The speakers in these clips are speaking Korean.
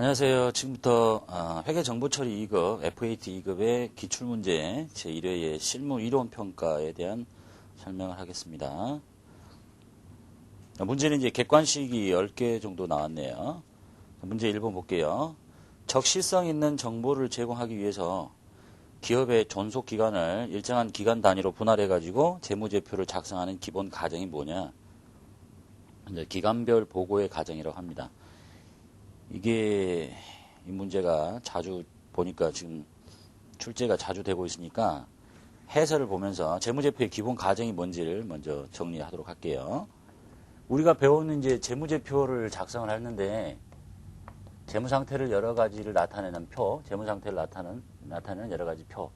안녕하세요. 지금부터 어, 회계정보처리 2급, FAT 2급의 기출문제 제1회의 실무 이론 평가에 대한 설명을 하겠습니다. 문제는 이제 객관식이 10개 정도 나왔네요. 문제 1번 볼게요. 적실성 있는 정보를 제공하기 위해서 기업의 존속 기간을 일정한 기간 단위로 분할해 가지고 재무제표를 작성하는 기본 과정이 뭐냐? 기간별 보고의 과정이라고 합니다. 이게 이 문제가 자주 보니까 지금 출제가 자주 되고 있으니까 해설을 보면서 재무제표의 기본 과정이 뭔지를 먼저 정리하도록 할게요. 우리가 배우는 이제 재무제표를 작성을 했는데 재무 상태를 여러 가지를 나타내는 표, 재무 상태를 나타내는 나타내는 여러 가지 표.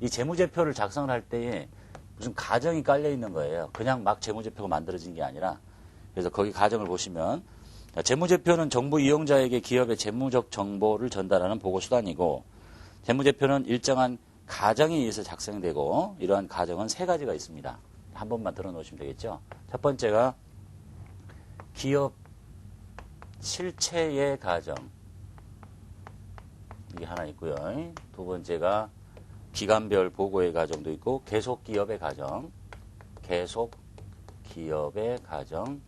이 재무제표를 작성을 할 때에 무슨 가정이 깔려 있는 거예요. 그냥 막 재무제표가 만들어진 게 아니라 그래서 거기 가정을 보시면 재무제표는 정부 이용자에게 기업의 재무적 정보를 전달하는 보고 수단이고 재무제표는 일정한 가정에 의해서 작성되고 이러한 가정은 세 가지가 있습니다. 한 번만 들어놓으시면 되겠죠. 첫 번째가 기업 실체의 가정 이게 하나 있고요. 두 번째가 기간별 보고의 가정도 있고 계속 기업의 가정 계속 기업의 가정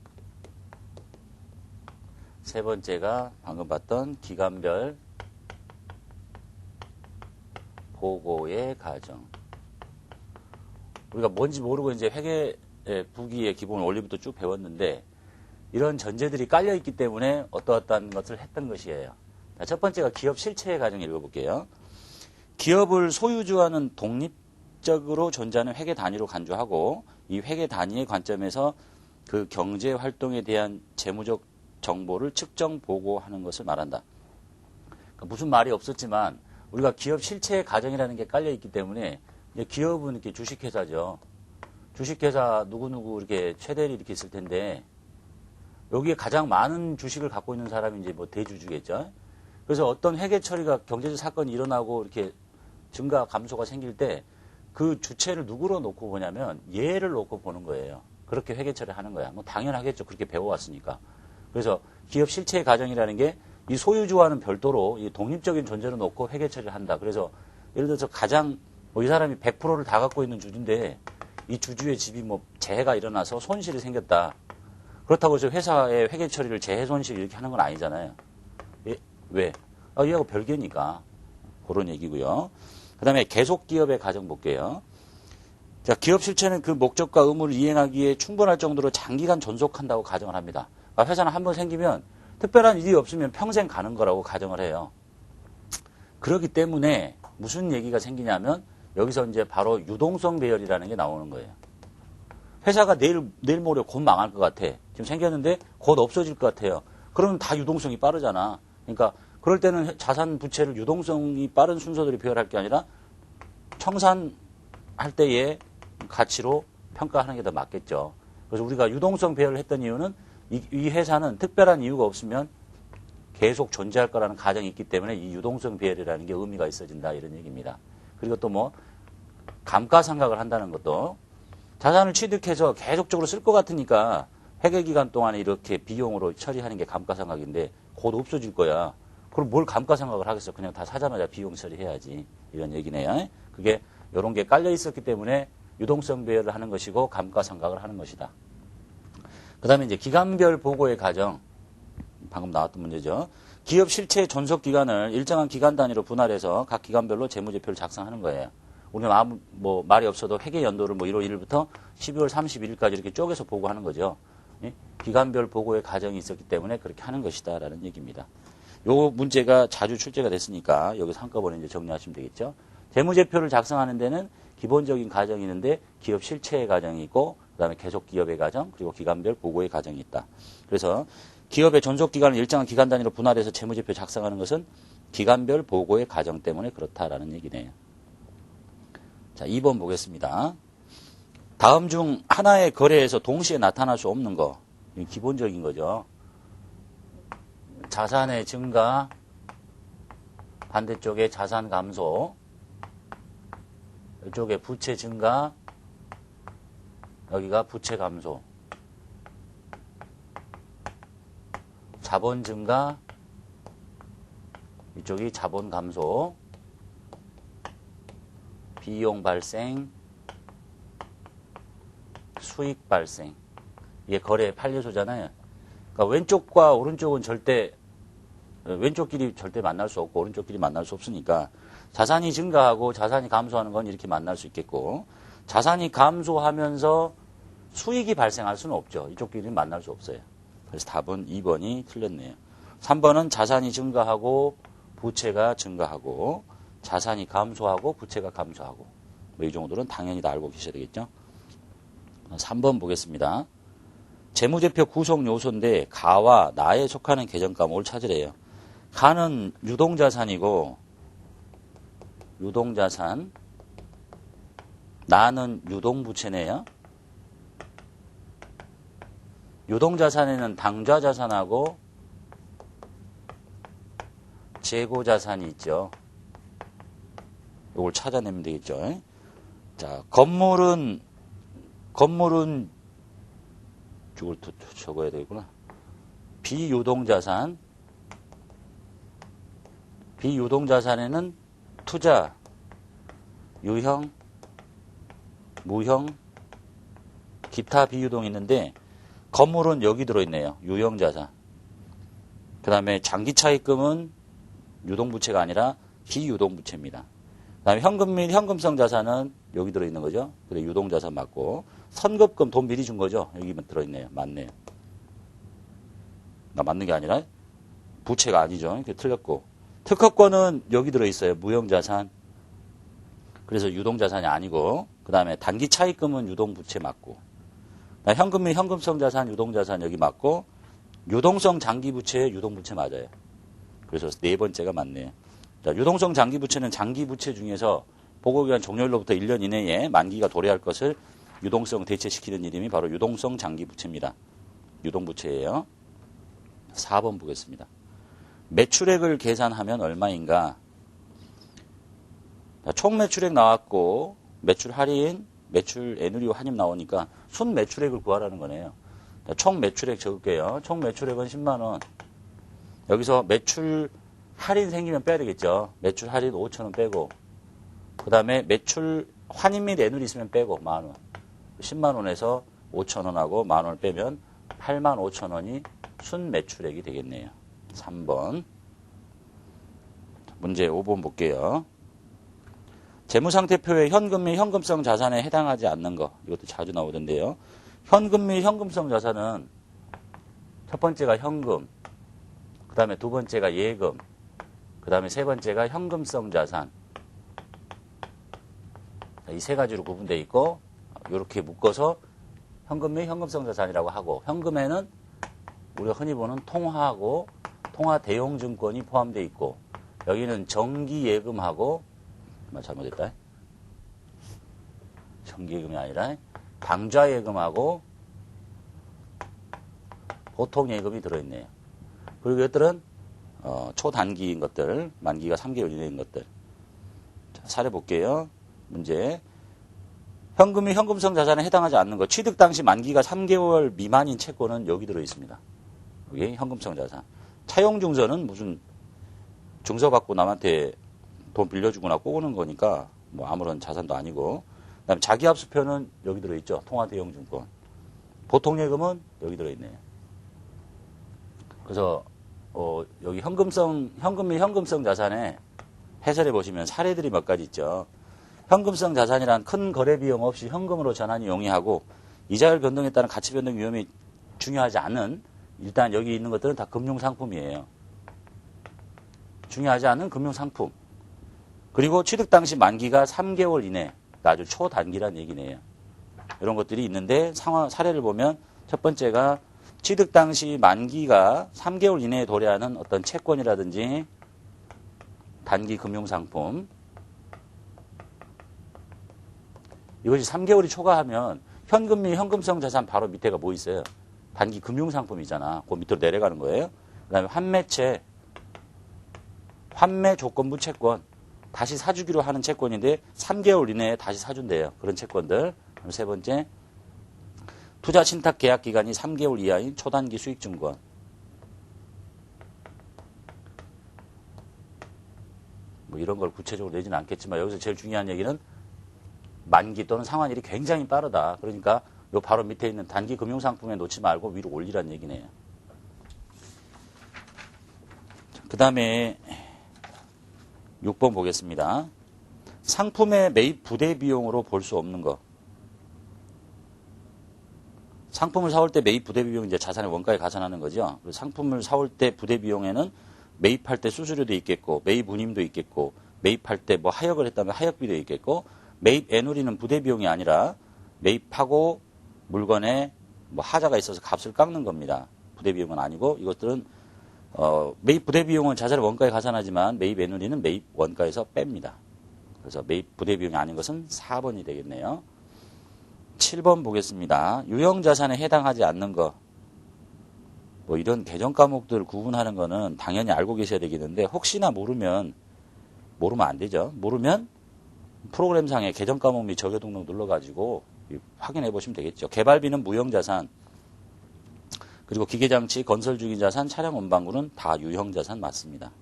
세 번째가 방금 봤던 기간별 보고의 과정. 우리가 뭔지 모르고 이제 회계 부기의 기본 원리부터 쭉 배웠는데 이런 전제들이 깔려 있기 때문에 어떠어떠한 것을 했던 것이에요. 첫 번째가 기업 실체의 과정 읽어볼게요. 기업을 소유주와는 독립적으로 존재하는 회계 단위로 간주하고 이 회계 단위의 관점에서 그 경제 활동에 대한 재무적 정보를 측정 보고하는 것을 말한다. 그러니까 무슨 말이 없었지만 우리가 기업 실체의 가정이라는 게 깔려 있기 때문에 기업은 이렇게 주식회사죠. 주식회사 누구누구 이렇게 최대리 이렇게 있을 텐데 여기에 가장 많은 주식을 갖고 있는 사람이 이제 뭐 대주주겠죠. 그래서 어떤 회계 처리가 경제적 사건이 일어나고 이렇게 증가 감소가 생길 때 그 주체를 누구로 놓고 보냐면 얘를 놓고 보는 거예요. 그렇게 회계 처리 하는 거야. 뭐 당연하겠죠. 그렇게 배워왔으니까. 그래서 기업 실체의 가정이라는 게 이 소유주와는 별도로 이 독립적인 존재로 놓고 회계 처리를 한다. 그래서 예를 들어서 가장 뭐 이 사람이 100%를 다 갖고 있는 주주인데 이 주주의 집이 뭐 재해가 일어나서 손실이 생겼다. 그렇다고 해서 회사의 회계 처리를 재해 손실 이렇게 하는 건 아니잖아요. 예? 왜? 아, 얘하고 별개니까. 그런 얘기고요. 그 다음에 계속 기업의 가정 볼게요. 자, 기업 실체는 그 목적과 의무를 이행하기에 충분할 정도로 장기간 존속한다고 가정을 합니다. 아, 회사는 한번 생기면 특별한 일이 없으면 평생 가는 거라고 가정을 해요. 그렇기 때문에 무슨 얘기가 생기냐면 여기서 이제 바로 유동성 배열이라는 게 나오는 거예요. 회사가 내일, 내일 모레 곧 망할 것 같아. 지금 생겼는데 곧 없어질 것 같아요. 그러면 다 유동성이 빠르잖아. 그러니까 그럴 때는 자산 부채를 유동성이 빠른 순서대로 배열할 게 아니라 청산할 때의 가치로 평가하는 게 더 맞겠죠. 그래서 우리가 유동성 배열을 했던 이유는 이, 이 회사는 특별한 이유가 없으면 계속 존재할 거라는 가정이 있기 때문에 이 유동성 배열이라는 게 의미가 있어진다 이런 얘기입니다. 그리고 또 뭐 감가상각을 한다는 것도 자산을 취득해서 계속적으로 쓸 것 같으니까 회계 기간 동안에 이렇게 비용으로 처리하는 게 감가상각인데 곧 없어질 거야. 그럼 뭘 감가상각을 하겠어? 그냥 다 사자마자 비용 처리해야지 이런 얘기네요. 그게 이런 게 깔려 있었기 때문에 유동성 배열을 하는 것이고 감가상각을 하는 것이다. 그 다음에 이제 기간별 보고의 과정. 방금 나왔던 문제죠. 기업 실체 존속 기간을 일정한 기간 단위로 분할해서 각 기간별로 재무제표를 작성하는 거예요. 우리는 아무, 뭐, 말이 없어도 회계 연도를 뭐 1월 1일부터 12월 31일까지 이렇게 쪼개서 보고하는 거죠. 예? 기간별 보고의 과정이 있었기 때문에 그렇게 하는 것이다. 라는 얘기입니다. 요 문제가 자주 출제가 됐으니까 여기서 한꺼번에 이제 정리하시면 되겠죠. 재무제표를 작성하는 데는 기본적인 과정이 있는데 기업 실체의 과정이 있고 그다음에 계속 기업의 과정 그리고 기간별 보고의 과정이 있다. 그래서 기업의 존속 기간을 일정한 기간 단위로 분할해서 재무제표 작성하는 것은 기간별 보고의 과정 때문에 그렇다라는 얘기네요. 자, 2번 보겠습니다. 다음 중 하나의 거래에서 동시에 나타날 수 없는 거. 기본적인 거죠. 자산의 증가, 반대쪽에 자산 감소, 이쪽에 부채 증가, 여기가 부채 감소. 자본 증가, 이쪽이 자본 감소, 비용 발생, 수익 발생. 이게 거래 판례소잖아요. 그러니까 왼쪽과 오른쪽은 절대 어, 왼쪽끼리 절대 만날 수 없고 오른쪽끼리 만날 수 없으니까 자산이 증가하고 자산이 감소하는 건 이렇게 만날 수 있겠고 자산이 감소하면서 수익이 발생할 수는 없죠. 이쪽끼리는 만날 수 없어요. 그래서 답은 2번이 틀렸네요. 3번은 자산이 증가하고 부채가 증가하고 자산이 감소하고 부채가 감소하고 뭐 이 정도는 당연히 다 알고 계셔야 되겠죠. 3번 보겠습니다. 재무제표 구성 요소인데 가와 나에 속하는 계정과목을 찾으래요. 가는 유동자산이고 유동자산 나는 유동부채네요. 유동자산에는 당좌자산하고 재고자산이 있죠. 이걸 찾아내면 되겠죠. 자, 건물은, 건물은, 이걸 또 적어야 되겠구나. 비유동자산. 비유동자산에는 투자, 유형, 무형, 기타 비유동이 있는데, 건물은 여기 들어있네요. 유형자산. 그 다음에 장기차입금은 유동부채가 아니라 비유동부채입니다. 그 다음에 현금 및 현금성 자산은 여기 들어있는 거죠. 그래 유동자산 맞고 선급금 돈 미리 준 거죠. 여기 들어있네요. 맞네요. 나 맞는 게 아니라 부채가 아니죠. 이렇게 틀렸고 특허권은 여기 들어있어요. 무형자산. 그래서 유동자산이 아니고 그 다음에 단기 차입금은 유동부채 맞고 현금 및 현금성 자산, 유동자산 여기 맞고 유동성 장기부채, 유동부채 맞아요. 그래서 네 번째가 맞네요. 자, 유동성 장기부채는 장기부채 중에서 보고기간 종료일로부터 1년 이내에 만기가 도래할 것을 유동성 대체시키는 이름이 바로 유동성 장기부채입니다. 유동부채예요. 4번 보겠습니다. 매출액을 계산하면 얼마인가? 자, 총 매출액 나왔고 매출 할인, 매출 애누리오 한입 나오니까 순 매출액을 구하라는 거네요. 자, 총 매출액 적을게요. 총 매출액은 10만 원. 여기서 매출 할인 생기면 빼야 되겠죠. 매출 할인 5천 원 빼고 그 다음에 매출 환입 및 애누리 있으면 빼고 만 원. 10만 원에서 5천 원하고 만 원을 빼면 8만 5천 원이 순 매출액이 되겠네요. 3번. 문제 5번 볼게요. 재무상태표에 현금 및 현금성 자산에 해당하지 않는 거. 이것도 자주 나오던데요. 현금 및 현금성 자산은 첫 번째가 현금, 그 다음에 두 번째가 예금, 그 다음에 세 번째가 현금성 자산. 이 세 가지로 구분되어 있고, 이렇게 묶어서 현금 및 현금성 자산이라고 하고, 현금에는 우리가 흔히 보는 통화하고 통화 대용증권이 포함되어 있고, 여기는 정기예금하고, 잘못했다. 정기예금이 아니라 당좌예금하고 보통 예금이 들어있네요. 그리고 이것들은 어, 초단기인 것들, 만기가 3개월 이내인 것들. 자, 사례 볼게요. 문제. 현금이 현금성 자산에 해당하지 않는 것. 취득 당시 만기가 3개월 미만인 채권은 여기 들어 있습니다. 여기 현금성 자산. 차용 증서는 무슨 증서 받고 남한테 돈 빌려주거나 꼬는 거니까 뭐 아무런 자산도 아니고. 그다음에 자기 합수표는 여기 들어 있죠. 통화 대용 증권. 보통 예금은 여기 들어 있네요. 그래서 어, 여기 현금성, 현금 및 현금성 자산에 해설해 보시면 사례들이 몇 가지 있죠. 현금성 자산이란 큰 거래 비용 없이 현금으로 전환이 용이하고 이자율 변동에 따른 가치 변동 위험이 중요하지 않은 일단 여기 있는 것들은 다 금융 상품이에요. 중요하지 않은 금융 상품. 그리고 취득 당시 만기가 3개월 이내, 아주 초단기란 얘기네요. 이런 것들이 있는데 상황 사례를 보면 첫 번째가 취득 당시 만기가 3개월 이내에 도래하는 어떤 채권이라든지 단기 금융 상품 이것이 3개월이 초과하면 현금 및 현금성 자산 바로 밑에가 뭐 있어요? 단기 금융 상품이잖아. 그 밑으로 내려가는 거예요. 그 다음에 환매채, 환매 조건부 채권, 다시 사주기로 하는 채권인데 3개월 이내에 다시 사준대요. 그런 채권들. 세 번째, 투자 신탁 계약 기간이 3개월 이하인 초단기 수익 증권. 이런 걸 구체적으로 내지는 않겠지만 여기서 제일 중요한 얘기는 만기 또는 상환일이 굉장히 빠르다. 그러니까 요 바로 밑에 있는 단기 금융상품에 놓지 말고 위로 올리라는 얘기네요. 그 다음에 6번 보겠습니다. 상품의 매입 부대 비용으로 볼 수 없는 거. 상품을 사올 때 매입 부대 비용 이제 자산의 원가에 가산하는 거죠. 상품을 사올 때 부대 비용에는 매입할 때 수수료도 있겠고, 매입 운임도 있겠고, 매입할 때 뭐 하역을 했다면 하역비도 있겠고, 매입 애누리는 부대 비용이 아니라 매입하고 물건에 뭐 하자가 있어서 값을 깎는 겁니다. 부대 비용은 아니고 이것들은 어, 매입 부대 비용은 자산의 원가에 가산하지만 매입 애누리는 매입 원가에서 뺍니다. 그래서 매입 부대 비용이 아닌 것은 4번이 되겠네요. 7번 보겠습니다. 유형 자산에 해당하지 않는 거. 뭐 이런 개정 과목들 구분하는 거는 당연히 알고 계셔야 되겠는데 혹시나 모르면 모르면 안 되죠. 모르면 프로그램상의 개정 과목 및 적용 등록 눌러 가지고 확인해 보시면 되겠죠. 개발비는 무형 자산, 그리고 기계장치, 건설 중인 자산, 차량 운반구는 다 유형 자산 맞습니다.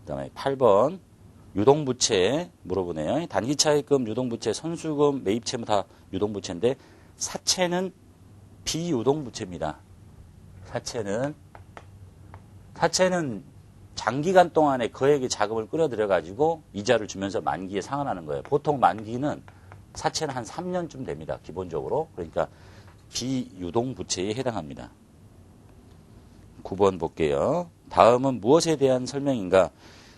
그 다음에 8번 유동부채 물어보네요. 단기차익금, 유동부채, 선수금, 매입채무 다 유동부채인데 사채는 비유동부채입니다. 사채는 사채는 장기간 동안에 거액의 자금을 끌어들여 가지고 이자를 주면서 만기에 상환하는 거예요. 보통 만기는 사채는 한 3년쯤 됩니다. 기본적으로. 그러니까 비유동 부채에 해당합니다. 9번 볼게요. 다음은 무엇에 대한 설명인가?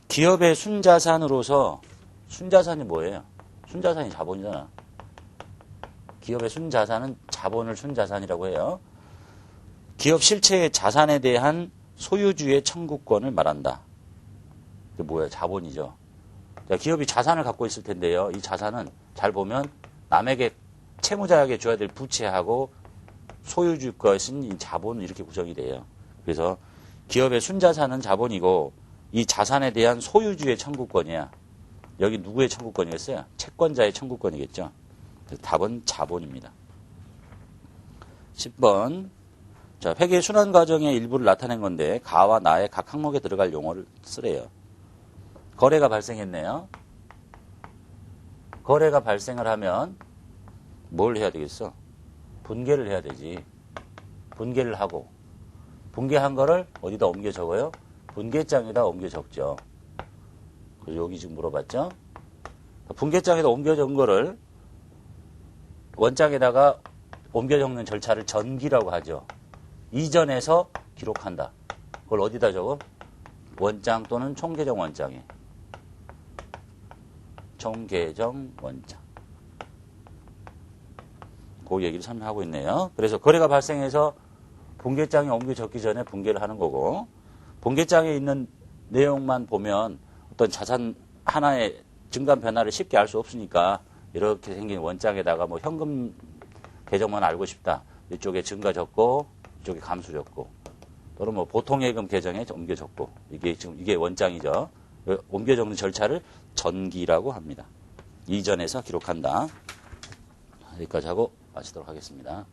기업의 순자산으로서 순자산이 뭐예요? 순자산이 자본이잖아. 기업의 순자산은 자본을 순자산이라고 해요. 기업 실체의 자산에 대한 소유주의 청구권을 말한다. 이게 뭐예요? 자본이죠. 자, 기업이 자산을 갖고 있을 텐데요. 이 자산은 잘 보면 남에게 채무자에게 줘야 될 부채하고 소유주 것은 이 자본은 이렇게 구성이 돼요. 그래서 기업의 순자산은 자본이고 이 자산에 대한 소유주의 청구권이야. 여기 누구의 청구권이겠어요? 채권자의 청구권이겠죠. 답은 자본입니다. 10번. 자, 회계 순환 과정의 일부를 나타낸 건데 가와 나의 각 항목에 들어갈 용어를 쓰래요. 거래가 발생했네요. 거래가 발생을 하면 뭘 해야 되겠어? 분개를 해야 되지. 분개를 하고 분개한 거를 어디다 옮겨 적어요? 분개장에다 옮겨 적죠. 그래서 여기 지금 물어봤죠? 분개장에다 옮겨 적은 거를 원장에다가 옮겨 적는 절차를 전기라고 하죠. 이전에서 기록한다. 그걸 어디다 적어? 원장 또는 총계정 원장에. 총계정 원장. 그 얘기를 설명하고 있네요. 그래서 거래가 발생해서 분계장에 옮겨 적기 전에 분계를 하는 거고 분계장에 있는 내용만 보면 어떤 자산 하나의 증감 변화를 쉽게 알 수 없으니까 이렇게 생긴 원장에다가 뭐 현금 계정만 알고 싶다. 이쪽에 증가 적고 이쪽에 감수 적고 또는 뭐 보통 예금 계정에 옮겨 적고 이게 지금 이게 원장이죠. 옮겨 적는 절차를 전기라고 합니다. 이전에서 기록한다. 여기까지 하고 마치도록 하겠습니다.